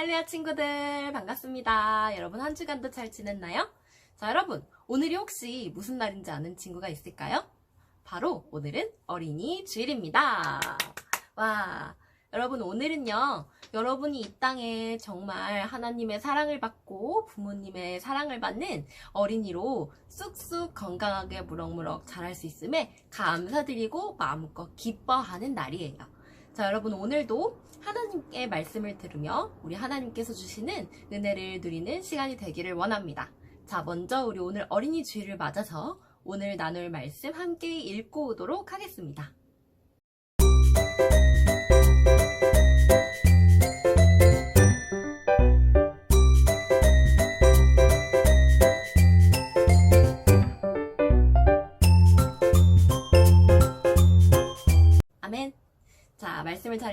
할렐루야 친구들 반갑습니다. 여러분 한 주간도 잘 지냈나요? 자 여러분 오늘이 혹시 무슨 날인지 아는 친구가 있을까요? 바로 오늘은 어린이 주일입니다. 와 여러분 오늘은요 여러분이 이 땅에 정말 하나님의 사랑을 받고 부모님의 사랑을 받는 어린이로 쑥쑥 건강하게 무럭무럭 자랄 수 있음에 감사드리고 마음껏 기뻐하는 날이에요. 자, 여러분, 오늘도 하나님께 말씀을 들으며 우리 하나님께서 주시는 은혜를 누리는 시간이 되기를 원합니다. 자, 먼저 우리 오늘 어린이 주일을 맞아서 오늘 나눌 말씀 함께 읽고 오도록 하겠습니다.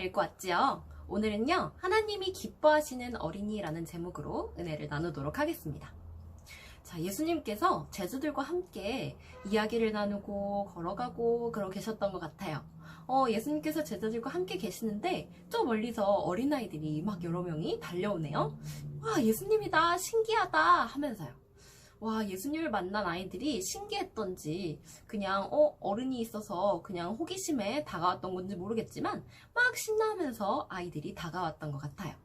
읽고 왔지요? 오늘은요, 하나님이 기뻐하시는 어린이라는 제목으로 은혜를 나누도록 하겠습니다. 자, 예수님께서 제자들과 함께 이야기를 나누고 걸어가고 그러고 계셨던 것 같아요. 어, 예수님께서 제자들과 함께 계시는데 저 멀리서 어린아이들이 막 여러 명이 달려오네요. 와, 예수님이다, 신기하다 하면서요. 와, 예수님을 만난 아이들이 신기했던지, 그냥, 어, 어른이 있어서 그냥 호기심에 다가왔던 건지 모르겠지만, 막 신나면서 아이들이 다가왔던 것 같아요.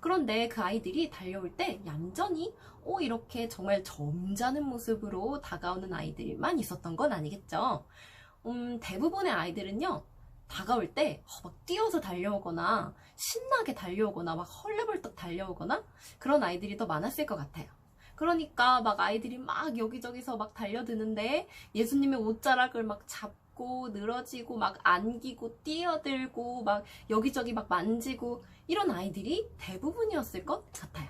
그런데 그 아이들이 달려올 때 얌전히, 어, 이렇게 정말 점잖은 모습으로 다가오는 아이들만 있었던 건 아니겠죠? 음, 대부분의 아이들은요, 다가올 때, 어, 막 뛰어서 달려오거나, 신나게 달려오거나, 막 헐레벌떡 달려오거나, 그런 아이들이 더 많았을 것 같아요. 그러니까 막 아이들이 막 여기저기서 막 달려드는데 예수님의 옷자락을 막 잡고 늘어지고 막 안기고 뛰어들고 막 여기저기 막 만지고 이런 아이들이 대부분이었을 것 같아요.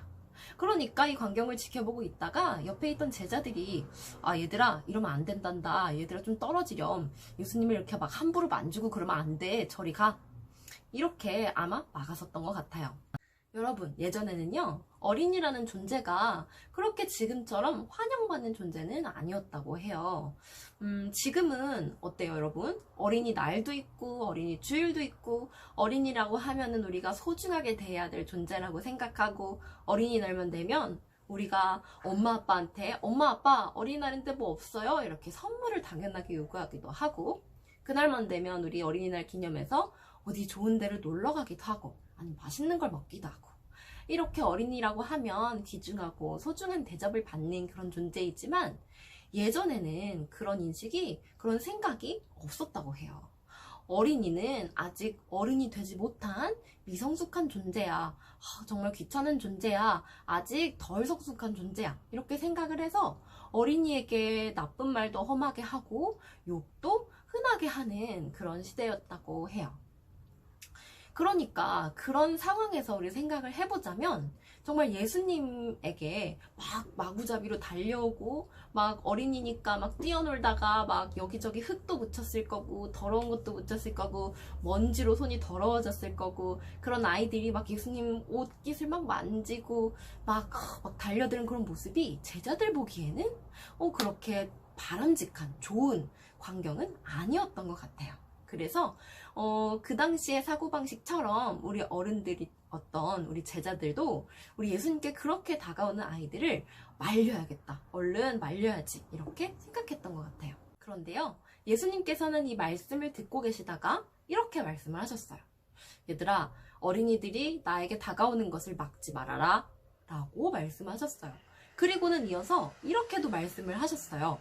그러니까 이 광경을 지켜보고 있다가 옆에 있던 제자들이 아 얘들아 이러면 안 된단다 얘들아 좀 떨어지렴 예수님을 이렇게 막 함부로 만지고 그러면 안 돼 저리 가 이렇게 아마 막았었던 것 같아요. 여러분, 예전에는요, 어린이라는 존재가 그렇게 지금처럼 환영받는 존재는 아니었다고 해요. 음, 지금은 어때요, 여러분? 어린이 날도 있고, 어린이 주일도 있고, 어린이라고 하면은 우리가 소중하게 대해야 될 존재라고 생각하고, 어린이 날만 되면 우리가 엄마 아빠한테, 엄마 아빠, 어린이날인데 뭐 없어요? 이렇게 선물을 당연하게 요구하기도 하고, 그날만 되면 우리 어린이날 기념해서 어디 좋은 데를 놀러 가기도 하고, 아니 맛있는 걸 먹기도 하고 이렇게 어린이라고 하면 귀중하고 소중한 대접을 받는 그런 존재이지만 예전에는 그런 인식이 그런 생각이 없었다고 해요. 어린이는 아직 어른이 되지 못한 미성숙한 존재야. 아, 정말 귀찮은 존재야. 아직 덜 성숙한 존재야. 이렇게 생각을 해서 어린이에게 나쁜 말도 험하게 하고 욕도 흔하게 하는 그런 시대였다고 해요. 그러니까 그런 상황에서 우리 생각을 해보자면 정말 예수님에게 막 마구잡이로 달려오고 막 어린이니까 막 뛰어놀다가 막 여기저기 흙도 묻혔을 거고 더러운 것도 묻혔을 거고 먼지로 손이 더러워졌을 거고 그런 아이들이 막 예수님 옷깃을 막 만지고 막, 막 달려드는 그런 모습이 제자들 보기에는 어 그렇게 바람직한 좋은 광경은 아니었던 것 같아요. 그래서 어, 그 당시의 사고방식처럼 우리 어른들이 어떤 우리 제자들도 우리 예수님께 그렇게 다가오는 아이들을 말려야겠다. 얼른 말려야지. 이렇게 생각했던 것 같아요. 그런데요, 예수님께서는 이 말씀을 듣고 계시다가 이렇게 말씀을 하셨어요. 얘들아, 어린이들이 나에게 다가오는 것을 막지 말아라. 라고 말씀하셨어요. 그리고는 이어서 이렇게도 말씀을 하셨어요.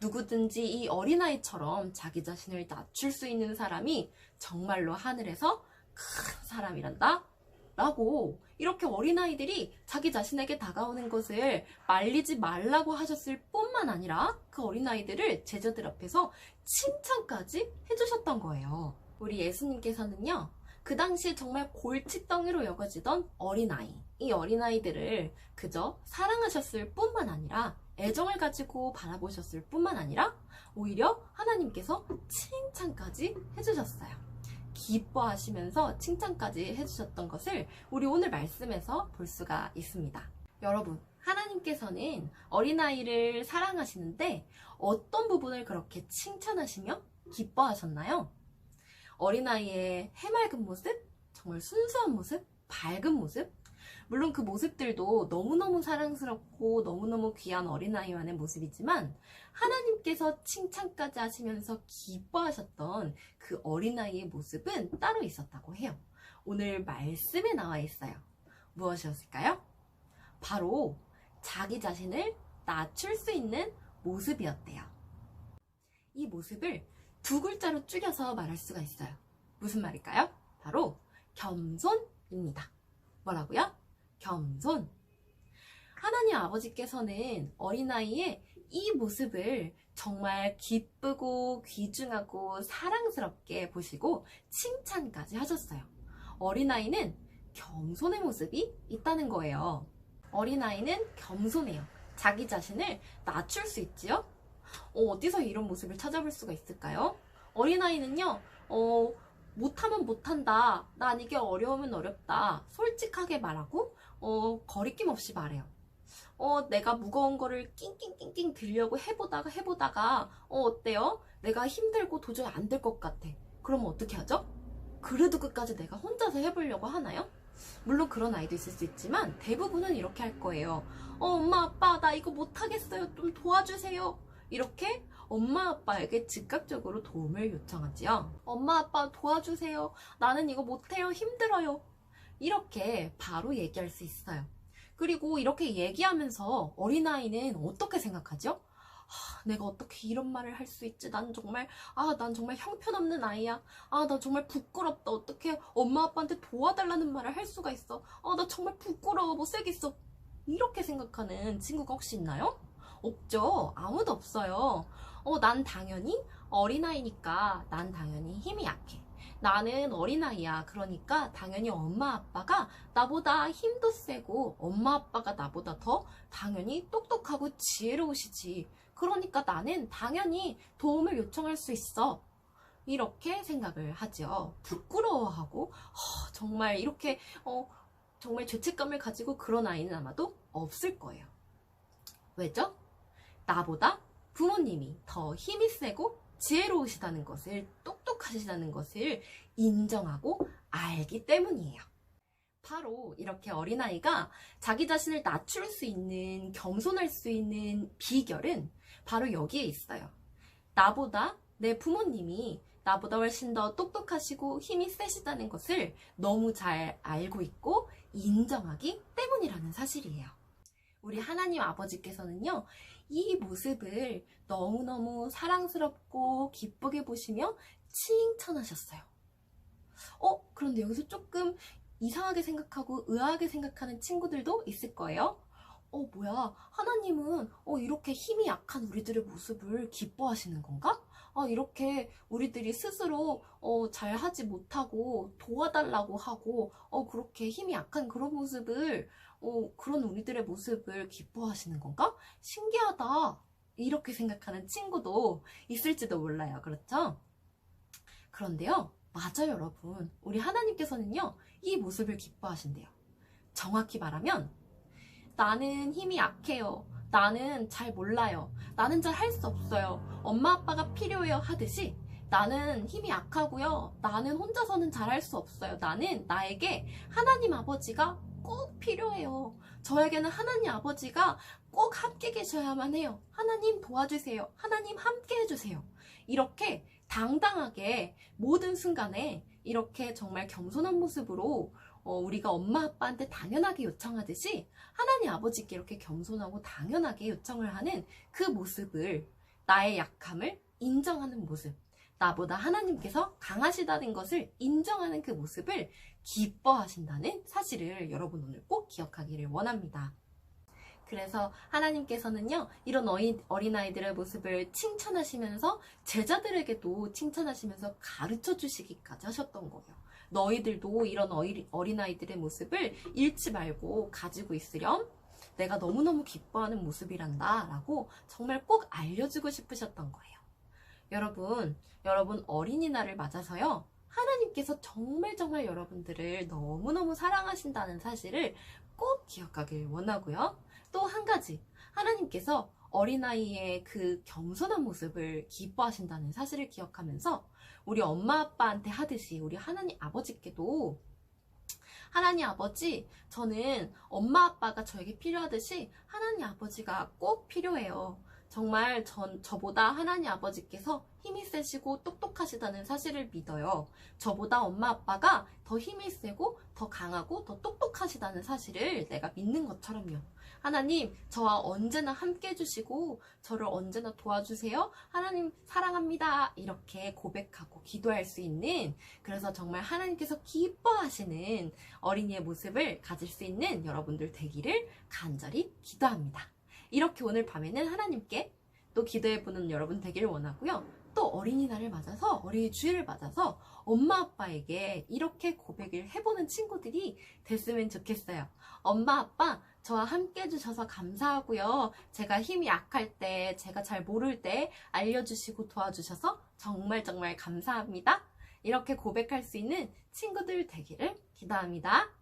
누구든지 이 어린아이처럼 자기 자신을 낮출 수 있는 사람이 정말로 하늘에서 큰 사람이란다. 라고 이렇게 어린아이들이 자기 자신에게 다가오는 것을 말리지 말라고 하셨을 뿐만 아니라 그 어린아이들을 제자들 앞에서 칭찬까지 해주셨던 거예요. 우리 예수님께서는요, 그 당시에 정말 골칫덩이로 여겨지던 어린아이, 이 어린아이들을 그저 사랑하셨을 뿐만 아니라 애정을 가지고 바라보셨을 뿐만 아니라 오히려 하나님께서 칭찬까지 해주셨어요. 기뻐하시면서 칭찬까지 해주셨던 것을 우리 오늘 말씀에서 볼 수가 있습니다. 여러분, 하나님께서는 어린아이를 사랑하시는데 어떤 부분을 그렇게 칭찬하시며 기뻐하셨나요? 어린아이의 해맑은 모습? 정말 순수한 모습? 밝은 모습? 물론 그 모습들도 너무너무 사랑스럽고 너무너무 귀한 어린아이만의 모습이지만 하나님께서 칭찬까지 하시면서 기뻐하셨던 그 어린아이의 모습은 따로 있었다고 해요. 오늘 말씀에 나와 있어요. 무엇이었을까요? 바로 자기 자신을 낮출 수 있는 모습이었대요. 이 모습을 두 글자로 줄여서 말할 수가 있어요. 무슨 말일까요? 바로 겸손입니다. 뭐라고요? 겸손. 하나님 아버지께서는 어린아이의 이 모습을 정말 기쁘고 귀중하고 사랑스럽게 보시고 칭찬까지 하셨어요. 어린아이는 겸손의 모습이 있다는 거예요. 어린아이는 겸손해요. 자기 자신을 낮출 수 있지요? 어, 디서 이런 모습을 찾아볼 수가 있을까요? 어린아이는요, 어, 못하면 못한다. 난 이게 어려우면 어렵다. 솔직하게 말하고, 어, 거리낌 없이 말해요. 어, 내가 무거운 거를 낑낑낑낑 들려고 해보다가 해보다가, 어, 어때요? 내가 힘들고 도저히 안 될 것 같아. 그러면 어떻게 하죠? 그래도 끝까지 내가 혼자서 해보려고 하나요? 물론 그런 아이도 있을 수 있지만 대부분은 이렇게 할 거예요. 어, 엄마, 아빠, 나 이거 못하겠어요. 좀 도와주세요. 이렇게 엄마, 아빠에게 즉각적으로 도움을 요청하지요. 엄마, 아빠 도와주세요. 나는 이거 못해요. 힘들어요. 이렇게 바로 얘기할 수 있어요. 그리고 이렇게 얘기하면서 어린아이는 어떻게 생각하죠? 아, 내가 어떻게 이런 말을 할 수 있지? 난 정말, 아, 난 정말 형편없는 아이야. 아, 나 정말 부끄럽다. 어떻게 엄마 아빠한테 도와달라는 말을 할 수가 있어. 아, 나 정말 부끄러워. 못생겼어. 이렇게 생각하는 친구가 혹시 있나요? 없죠. 아무도 없어요. 어, 난 당연히 어린아이니까 난 당연히 힘이 약해. 나는 어린아이야. 그러니까 당연히 엄마 아빠가 나보다 힘도 세고 엄마 아빠가 나보다 더 당연히 똑똑하고 지혜로우시지. 그러니까 나는 당연히 도움을 요청할 수 있어. 이렇게 생각을 하죠. 부끄러워하고 어, 정말 이렇게 어, 정말 죄책감을 가지고 그런 아이는 아마도 없을 거예요. 왜죠? 나보다 부모님이 더 힘이 세고 지혜로우시다는 것을 똑 똑하시다는 것을 인정하고 알기 때문이에요. 바로 이렇게 어린아이가 자기 자신을 낮출 수 있는, 겸손할 수 있는 비결은 바로 여기에 있어요. 나보다 내 부모님이 나보다 훨씬 더 똑똑하시고 힘이 세시다는 것을 너무 잘 알고 있고 인정하기 때문이라는 사실이에요. 우리 하나님 아버지께서는요, 이 모습을 너무너무 사랑스럽고 기쁘게 보시며 칭찬하셨어요. 어, 그런데 여기서 조금 이상하게 생각하고 의아하게 생각하는 친구들도 있을 거예요. 어, 뭐야. 하나님은, 어, 이렇게 힘이 약한 우리들의 모습을 기뻐하시는 건가? 아, 이렇게 우리들이 스스로, 어, 잘 하지 못하고 도와달라고 하고, 어, 그렇게 힘이 약한 그런 모습을, 어, 그런 우리들의 모습을 기뻐하시는 건가? 신기하다. 이렇게 생각하는 친구도 있을지도 몰라요. 그렇죠? 그런데요. 맞아요, 여러분. 우리 하나님께서는요, 이 모습을 기뻐하신대요. 정확히 말하면, 나는 힘이 약해요. 나는 잘 몰라요. 나는 잘 할 수 없어요. 엄마 아빠가 필요해요. 하듯이, 나는 힘이 약하고요. 나는 혼자서는 잘 할 수 없어요. 나는 나에게 하나님 아버지가 꼭 필요해요. 저에게는 하나님 아버지가 꼭 함께 계셔야만 해요. 하나님 도와주세요. 하나님 함께 해주세요. 이렇게 당당하게 모든 순간에 이렇게 정말 겸손한 모습으로 어, 우리가 엄마 아빠한테 당연하게 요청하듯이 하나님 아버지께 이렇게 겸손하고 당연하게 요청을 하는 그 모습을 나의 약함을 인정하는 모습 나보다 하나님께서 강하시다는 것을 인정하는 그 모습을 기뻐하신다는 사실을 여러분 오늘 꼭 기억하기를 원합니다. 그래서 하나님께서는요, 이런 어린, 어린아이들의 모습을 칭찬하시면서 제자들에게도 칭찬하시면서 가르쳐 주시기까지 하셨던 거예요. 너희들도 이런 어린, 어린아이들의 모습을 잃지 말고 가지고 있으렴. 내가 너무너무 기뻐하는 모습이란다. 라고 정말 꼭 알려주고 싶으셨던 거예요. 여러분, 여러분 어린이날을 맞아서요. 하나님께서 정말 정말 여러분들을 너무너무 사랑하신다는 사실을 꼭 기억하길 원하고요. 또 한 가지, 하나님께서 어린아이의 그 겸손한 모습을 기뻐하신다는 사실을 기억하면서 우리 엄마 아빠한테 하듯이 우리 하나님 아버지께도 하나님 아버지, 저는 엄마 아빠가 저에게 필요하듯이 하나님 아버지가 꼭 필요해요. 정말 전, 저보다 하나님 아버지께서 힘이 세시고 똑똑하시다는 사실을 믿어요. 저보다 엄마 아빠가 더 힘이 세고 더 강하고 더 똑똑하시다는 사실을 내가 믿는 것처럼요. 하나님, 저와 언제나 함께 해주시고, 저를 언제나 도와주세요. 하나님, 사랑합니다. 이렇게 고백하고 기도할 수 있는, 그래서 정말 하나님께서 기뻐하시는 어린이의 모습을 가질 수 있는 여러분들 되기를 간절히 기도합니다. 이렇게 오늘 밤에는 하나님께 또 기도해보는 여러분 되기를 원하고요. 또 어린이날을 맞아서 어린이 주일을 맞아서 엄마 아빠에게 이렇게 고백을 해보는 친구들이 됐으면 좋겠어요. 엄마 아빠 저와 함께 해주셔서 감사하고요. 제가 힘이 약할 때, 제가 잘 모를 때 알려주시고 도와주셔서 정말 정말 감사합니다. 이렇게 고백할 수 있는 친구들 되기를 기도합니다.